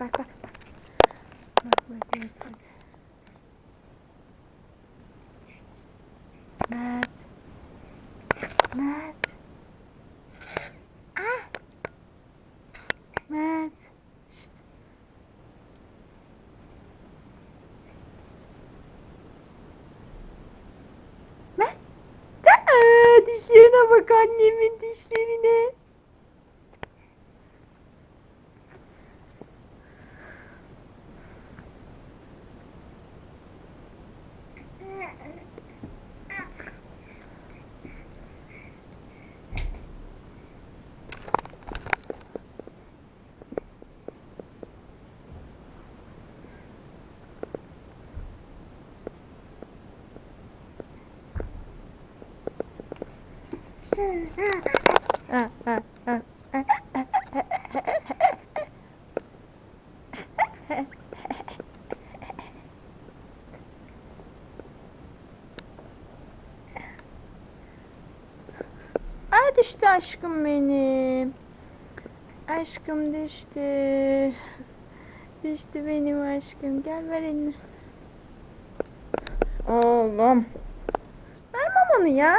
bak bak. Bak bak bak bak. Mert. Mert. Ah. Mert. Şşt. Mert. Aa, dişlerine bak annemin dişlerine. Ay düştü aşkım benim. Aşkım düştü. Düştü benim aşkım. Gel ver elini. Oğlum. Ver mamanı ya.